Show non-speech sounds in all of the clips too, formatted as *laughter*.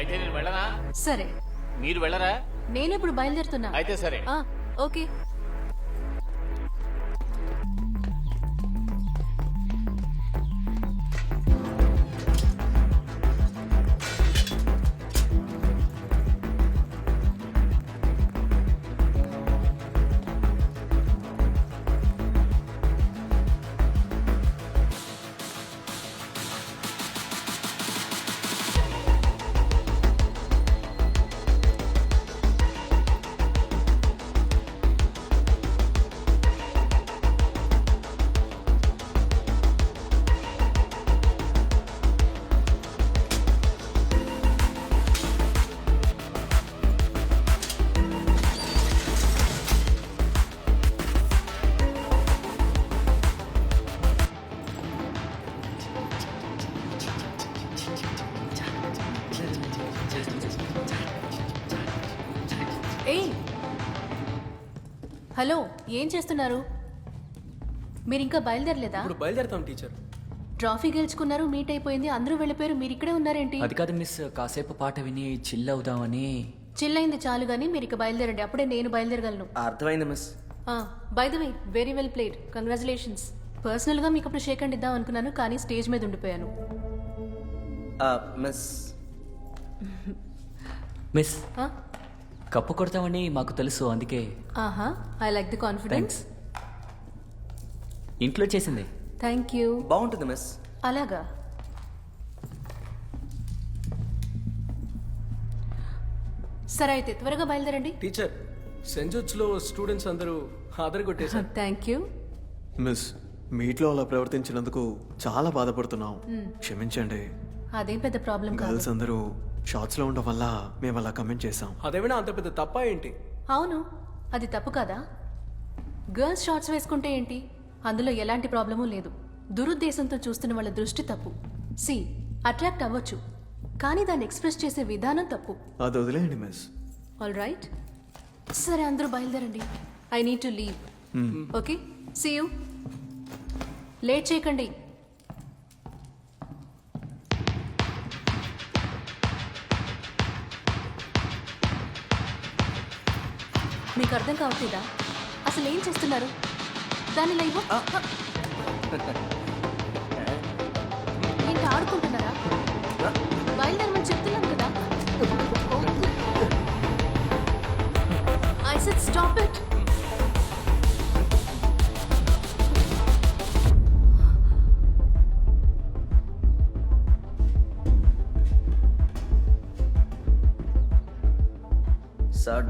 అయితే నేను వెళ్ళనా? సరే. మీరు వెళ్ళరా? నేను ఇప్పుడు బయలుదేరుతున్నా. అయితే సరే. ఆ, ఓకే. ఏయ్! హలో ఏం చేస్తున్నారు? మీరు ఇంకా బయలుదేరలేదా? ఇప్పుడు బయలుదేరుతాం టీచర్. ట్రాఫీ గెలుచుకున్నారు మీట్ అయిపోయింది అందరూ వెళ్ళిపోయారు మీరు ఇక్కడే ఉన్నారేంటి? అది కాదు మిస్ కాసేపు పాట విని చిల్ అవుదామని. చిల్లయింది చాలు గానీ మీరు ఇక బయలుదేరండి అప్పుడే నేను బయలుదేరగలను. అర్థమైంది miss. By the way very well played congratulations పర్సనల్గా మీకు అప్పుడు షేక్ అండ్ ఇద్దాం అనుకున్నాను కానీ స్టేజ్ మీద ఉండిపోయాను. మిస్. *laughs* మిస్? కప్పు కొడతామని మాకు తెలుసు అందుకే. ఆహా I like the confidence thanks ఇంట్లో చేసింది. థ్యాంక్ యూ బాగుంటుంది మిస్ అలాగా. సరే అయితే త్వరగా బయలుదేరండి. టీచర్ సెంట్ జోర్జ్లో స్టూడెంట్స్ అందరూ హాజరు కొట్టేశారు. థ్యాంక్ యూ మిస్ మీట్లో అలా ప్రవర్తించినందుకు చాలా బాధపడుతున్నాం. క్షమించండి. అదేం పెద్ద ప్రాబ్లం కాదు. గర్ల్స్ అందరూ షార్ట్స్లో ఉండడం వల్ల మేము అలా కమెంట్ చేసాం అదేమైనా అంత పెద్ద తప్ప ఏంటి? అవును అది తప్పు కాదా? గర్ల్స్ షార్ట్స్ వేసుకుంటే ఏంటి? అందులో ఎలాంటి ప్రాబ్లమూ లేదు. దురుద్దేశంతో చూస్తున్న వాళ్ళ దృష్టి తప్పు. సి అట్రాక్ట్ అవ్వచ్చు. కానీ దాన్ని ఎక్స్ప్రెస్ చేసే విధానం తప్పు. అది వదిలేయండి మిస్. All right. సరే అందరూ బయలుదేరండి. I need to leave. Okay? See you. Late చేయకండి. మీకు అర్థం కావట్లేదా? అసలు ఏం చేస్తున్నారు? దాని లేవు ఏంటి ఆడుకుంటున్నారా? బయలుదేరమని చెప్తున్నాను కదా. I said stop it.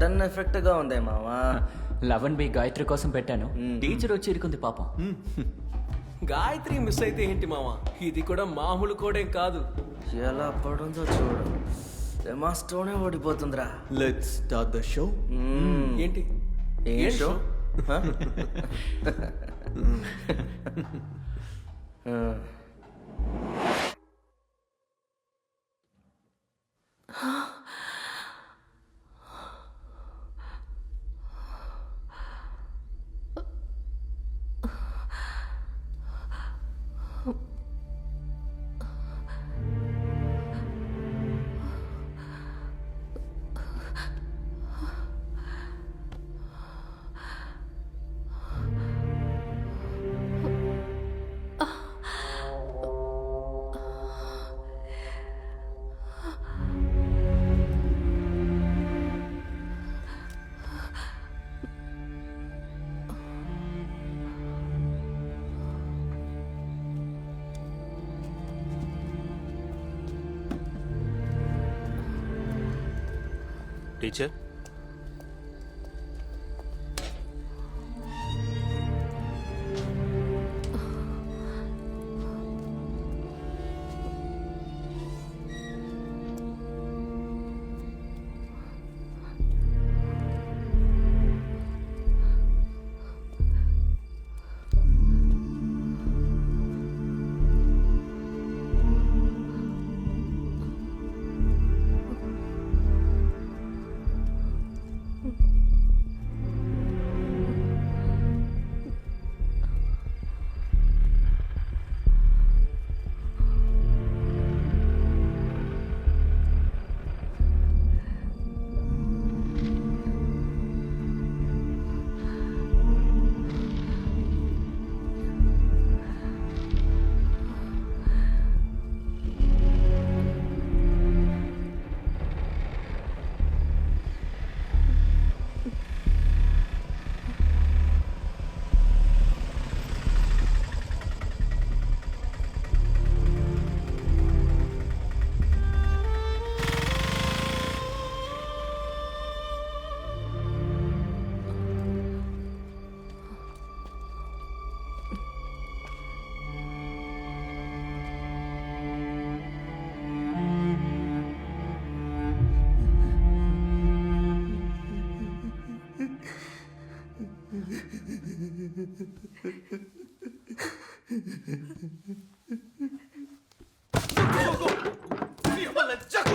Sudden ఎఫెక్ట్గా ఉంది మావా. లవన్ బి గాయత్రి కోసం పెట్టాను. టీచర్ వచ్చి ఇరుకుంది పాపం. గాయత్రి మిస్ అయితే ఏంటి మావా? ఇది కూడా మామూలు కోడేం కాదు. ఎలా పడుందో చూడు. ఎమాస్టోనే ఓడిపోతుందిరా. లెట్స్ స్టార్ట్ ద షో ఏంటి? ఏం ఏం షో? 1층 షో? టీచర్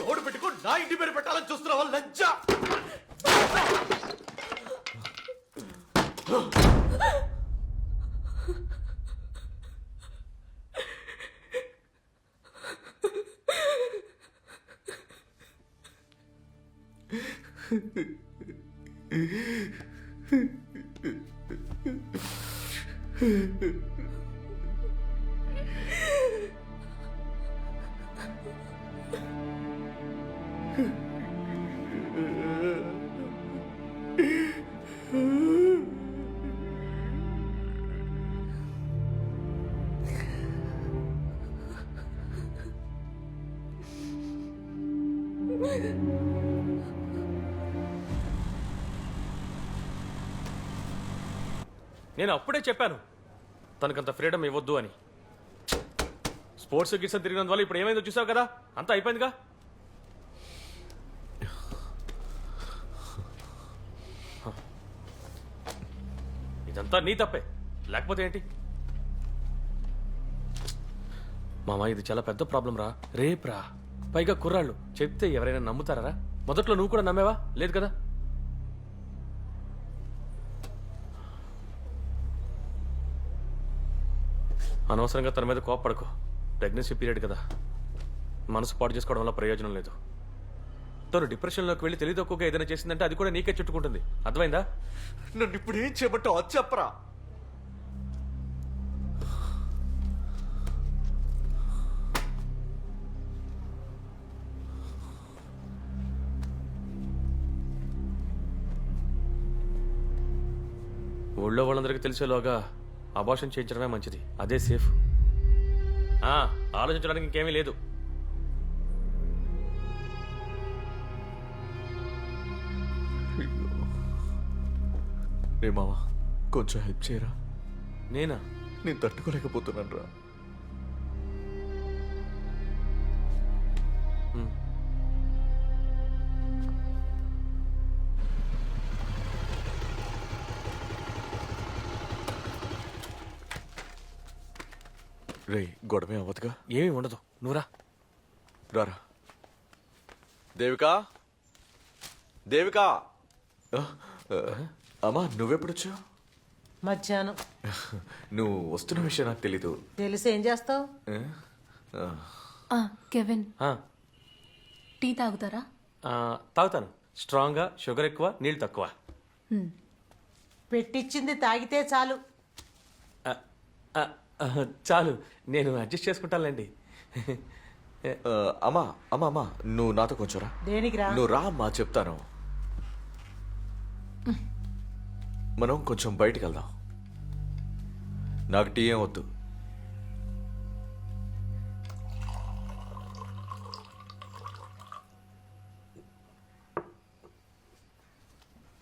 ఎవడు పెట్టుకో నా ఇంటి పేరు పెట్టాలని చూస్తున్నావా లజ్జ నేను అప్పుడే చెప్పాను. తనకంత ఫ్రీడమ్ ఇవ్వద్దు అని. స్పోర్ట్స్ గిట్స్ తిరిగినందువల్ల ఇప్పుడు ఏమైందో చూసావు కదా? అంతా అయిపోయిందిగా? ఇదంతా నీ తప్పే. లేకపోతే ఏంటి? మామ ఇది చాలా పెద్ద ప్రాబ్లం రా. రేప్రా పైగా కుర్రాళ్ళు. చెప్తే ఎవరైనా నమ్ముతారా మొదట్లో నువ్వు కూడా నమ్మేవా? లేదు కదా? అనవసరంగా తన మీద కోప్పడకు. ప్రెగ్నెన్సీ పీరియడ్ కదా. మనసు పాడు చేసుకోవడం వల్ల ప్రయోజనం లేదు. తను డిప్రెషన్లోకి వెళ్ళి తెలివి తక్కువగా ఏదైనా చేసిందంటే అది కూడా నీకే చుట్టుకుంటుంది. అర్థమైందా? నన్ను ఇప్పుడు ఏం చేయమంటావు? అది చెప్పరా? ఊళ్ళో వాళ్ళందరికీ తెలిసేలోగా అబార్షన్ చేయించడమే మంచిది. అదే సేఫ్ ఆలోచించడానికి ఇంకేమీ లేదు. రే మావా కొంచెం హెల్ప్ చేయరా? నేనా? నేను తట్టుకోలేకపోతున్నాను రా రే గొడవే అవ్వదుగా. ఏమీ ఉండదు. నువ్వురా రారా. దేవికా? దేవికా? అమ్మా నువ్వెప్పుడొచ్చావు? మధ్యాహ్నం. నువ్వు వస్తున్న విషయం నాకు తెలీదు. తెలిసి ఏం చేస్తావు? ఏ? ఆ, ఆ, కెవిన్. ఆ, టీ తాగుతారా? ఆ, తాగుతాను. స్ట్రాంగ్గా షుగర్ ఎక్కువ నీళ్ళు తక్కువ. పెట్టించింది తాగితే చాలు. ఆ, ఆ, ఆ, చాలు నేను అడ్జస్ట్ చేసుకుంటానులేండి. ఆ, అమ్మా అమ్మా అమ్మా నువ్వు నాతో కొంచెం రా? నువ్వు రా అమ్మా చెప్తాను. మనం కొంచెం బయటికి వెళ్దాం. నాకు టీ ఏం వద్దు.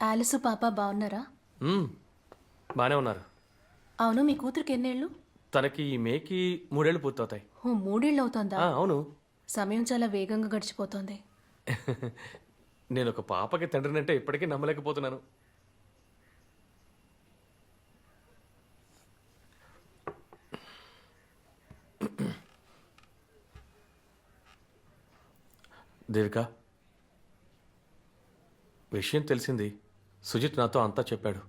ఆలిస్ పాప బాగున్నారా? మ్మ్, బానే ఉన్నారు. అవును మీ కూతురికి ఎన్నేళ్ళు? తనకి ఈ మేకి మూడేళ్ళు పూర్తవుతాయి. ఓ మూడేళ్ళు అవుతోందా? ఆ, అవును. సమయం చాలా వేగంగా గడిచిపోతోంది. *laughs* నేను ఒక పాపకి తండ్రినంటే ఇప్పటికీ నమ్మలేకపోతున్నాను. దేవిక విషయం తెలిసింది. సుజిత్ నాతో అంతా చెప్పాడు.